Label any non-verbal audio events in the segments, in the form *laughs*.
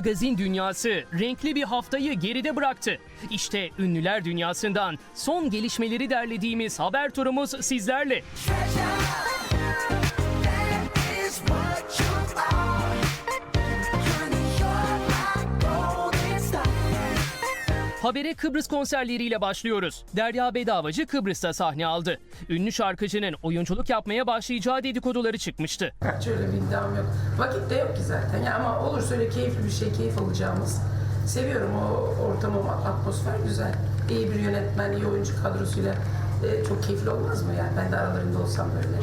magazin dünyası renkli bir haftayı geride bıraktı. İşte ünlüler dünyasından son gelişmeleri derlediğimiz haber turumuz sizlerle. That Habere Kıbrıs konserleriyle başlıyoruz. Derya Bedavacı Kıbrıs'ta sahne aldı. Ünlü şarkıcının oyunculuk yapmaya başlayacağı dedikoduları çıkmıştı. Hiç öyle bir iddiam yok. Vakit de yok ki zaten. Ya ama olursa öyle keyifli bir şey, keyif alacağımız. Seviyorum o ortam, o atmosfer güzel. İyi bir yönetmen, iyi oyuncu kadrosuyla e, çok keyifli olmaz mı? Yani ben de aralarında olsam böyle.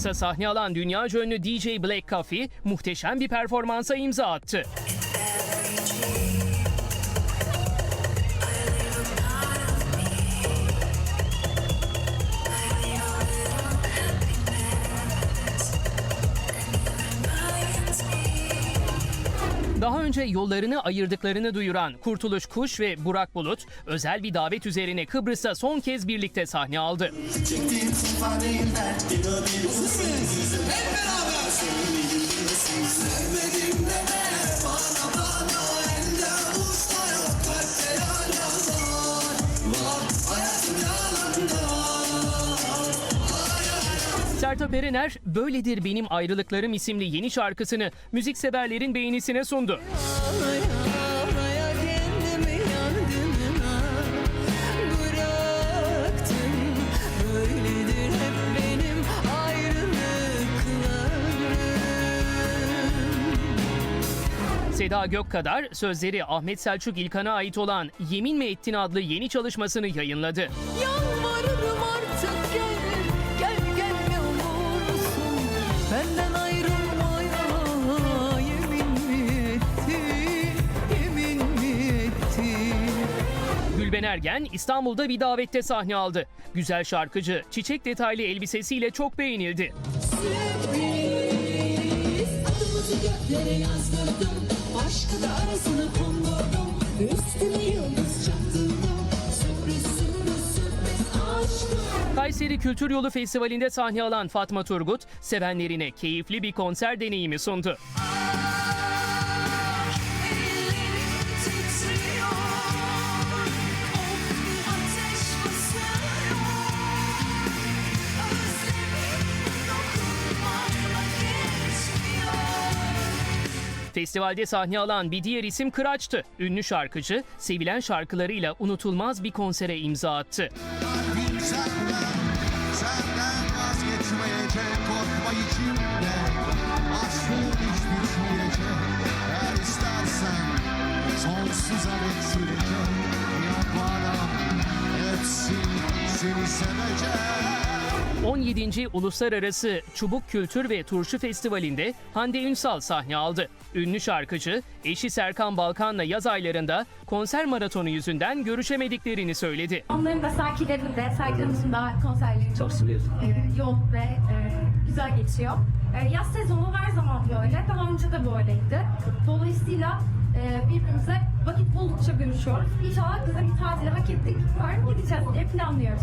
Kıbrıs'a sahne alan dünyaca ünlü DJ Black Coffee muhteşem bir performansa imza attı. Daha önce yollarını ayırdıklarını duyuran Kurtuluş Kuş ve Burak Bulut özel bir davet üzerine Kıbrıs'ta son kez birlikte sahne aldı. Sertab Erener, Böyledir Benim Ayrılıklarım isimli yeni şarkısını müzikseverlerin beğenisine sundu. Seda Gökkadar sözleri Ahmet Selçuk İlkan'a ait olan Yemin Mi Ettin adlı yeni çalışmasını yayınladı. Yalvarırım Benden ayrılmaya yemin mi ettin, yemin mi ettin Gülben Ergen İstanbul'da bir davette sahne aldı. Güzel şarkıcı çiçek detaylı elbisesiyle çok beğenildi. Sürpriz. Adımızı göklere yazdırdım. Aşkı da arasına kondurdum. Üstüne yıldız çaktırdım Kayseri Kültür Yolu Festivali'nde sahne alan Fatma Turgut, sevenlerine keyifli bir konser deneyimi sundu. Festivalde sahne alan bir diğer isim Kıraç'tı. Ünlü şarkıcı, sevilen şarkılarıyla unutulmaz bir konsere imza attı. Senden, 17. Uluslararası Çubuk Kültür ve Turşu Festivali'nde Hande Ünsal sahne aldı. Ünlü şarkıcı, eşi Serkan Balkan'la yaz aylarında konser maratonu yüzünden görüşemediklerini söyledi. Onların da Sakilerin de, Sakilerimizin de konserleri çok e, yoğun ve e, güzel geçiyor. E, yaz sezonu her zaman böyle, daha önce de böyleydi. Dolayısıyla e, birbirimize vakit buldukça görüşüyoruz. İnşallah güzel bir tatil hak ettik. Yarın gideceğiz diye planlıyoruz.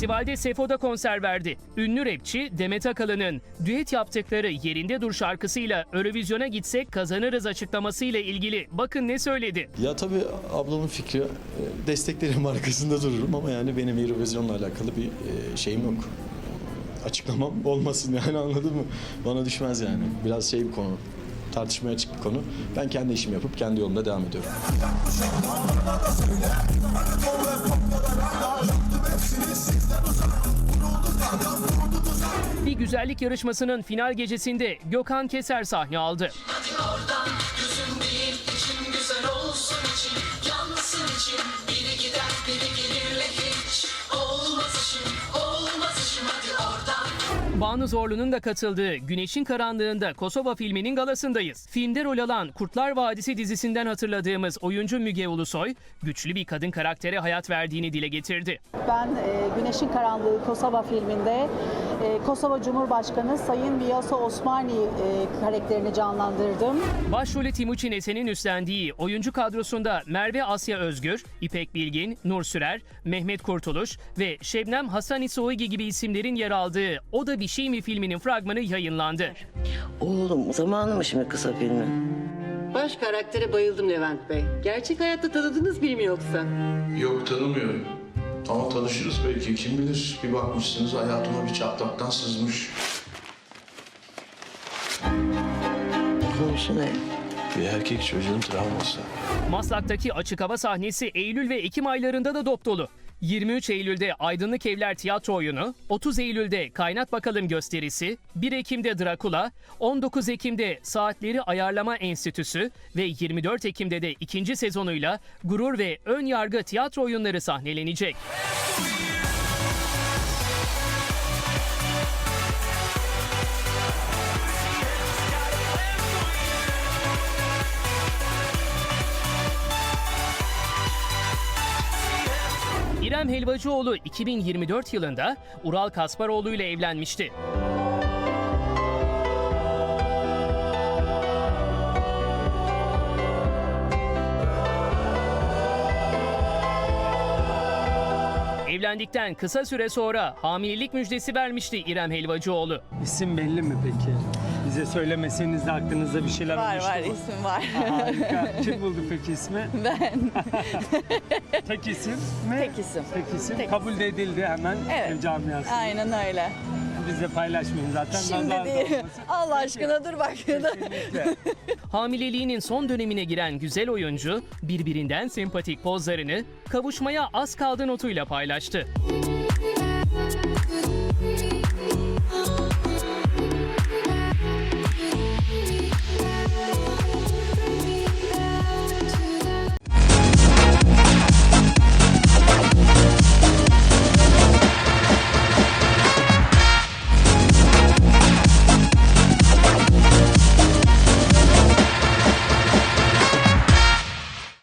Festivalde Sefo'da konser verdi. Ünlü rapçi Demet Akalın'ın düet yaptıkları Yerinde Dur şarkısıyla Eurovizyona gitsek kazanırız açıklamasıyla ilgili bakın ne söyledi. Ya tabii ablamın fikri e, desteklerim arkasında dururum ama yani benim Eurovision'la alakalı bir e, şeyim yok. Açıklamam olmasın yani anladın mı? Bana düşmez yani. Biraz şey bir konu. Tartışmaya açık bir konu. Ben kendi işimi yapıp kendi yolumda devam ediyorum. Bir güzellik yarışmasının final gecesinde Gökhan Keser sahne aldı. Banu Zorlu'nun da katıldığı Güneşin Karanlığında Kosova filminin galasındayız. Filmde rol alan Kurtlar Vadisi dizisinden hatırladığımız oyuncu Müge Ulusoy, güçlü bir kadın karaktere hayat verdiğini dile getirdi. Ben e, Güneşin Karanlığı Kosova filminde e, Kosova Cumhurbaşkanı Sayın Viyasa Osmani e, karakterini canlandırdım. Başrolü Timuçin Esen'in üstlendiği oyuncu kadrosunda Merve Asya Özgür, İpek Bilgin, Nur Sürer, Mehmet Kurtuluş ve Şebnem Hasani Soygi gibi isimlerin yer aldığı O da Bir Şey mi filminin fragmanı yayınlandı. Oğlum zamanı mı şimdi kısa filmi? Baş karaktere bayıldım Levent Bey. Gerçek hayatta tanıdığınız biri mi yoksa? Yok tanımıyorum. Ama tanışırız belki kim bilir. Bir bakmışsınız hayatıma bir çatlaktan sızmış. Konusu ne? Bir erkek çocuğun travması. Maslak'taki açık hava sahnesi Eylül ve Ekim aylarında da dop dolu. 23 Eylül'de Aydınlık Evler tiyatro oyunu, 30 Eylül'de Kaynat Bakalım gösterisi, 1 Ekim'de Drakula, 19 Ekim'de Saatleri Ayarlama Enstitüsü ve 24 Ekim'de de ikinci sezonuyla Gurur ve Ön Yargı tiyatro oyunları sahnelenecek. İrem Helvacıoğlu 2024 yılında Ural Kasparoğlu ile evlenmişti. Evlendikten kısa süre sonra hamilelik müjdesi vermişti İrem Helvacıoğlu. İsim belli mi peki? Bize söylemeseniz de aklınızda bir şeyler Var oluştu var isim var. *laughs* Harika. Kim buldu peki ismi? *laughs* ben. *laughs* Tek isim mi? Tek isim. Tek isim. Tek Kabul de edildi hemen Evet. ev camiasında. Aynen öyle. Biz de paylaşmayın zaten. Şimdi nazar da değil. olmasın. Allah aşkına dur bak. Kesinlikle. Hamileliğinin son dönemine giren güzel oyuncu birbirinden sempatik pozlarını kavuşmaya az kaldı notuyla paylaştı.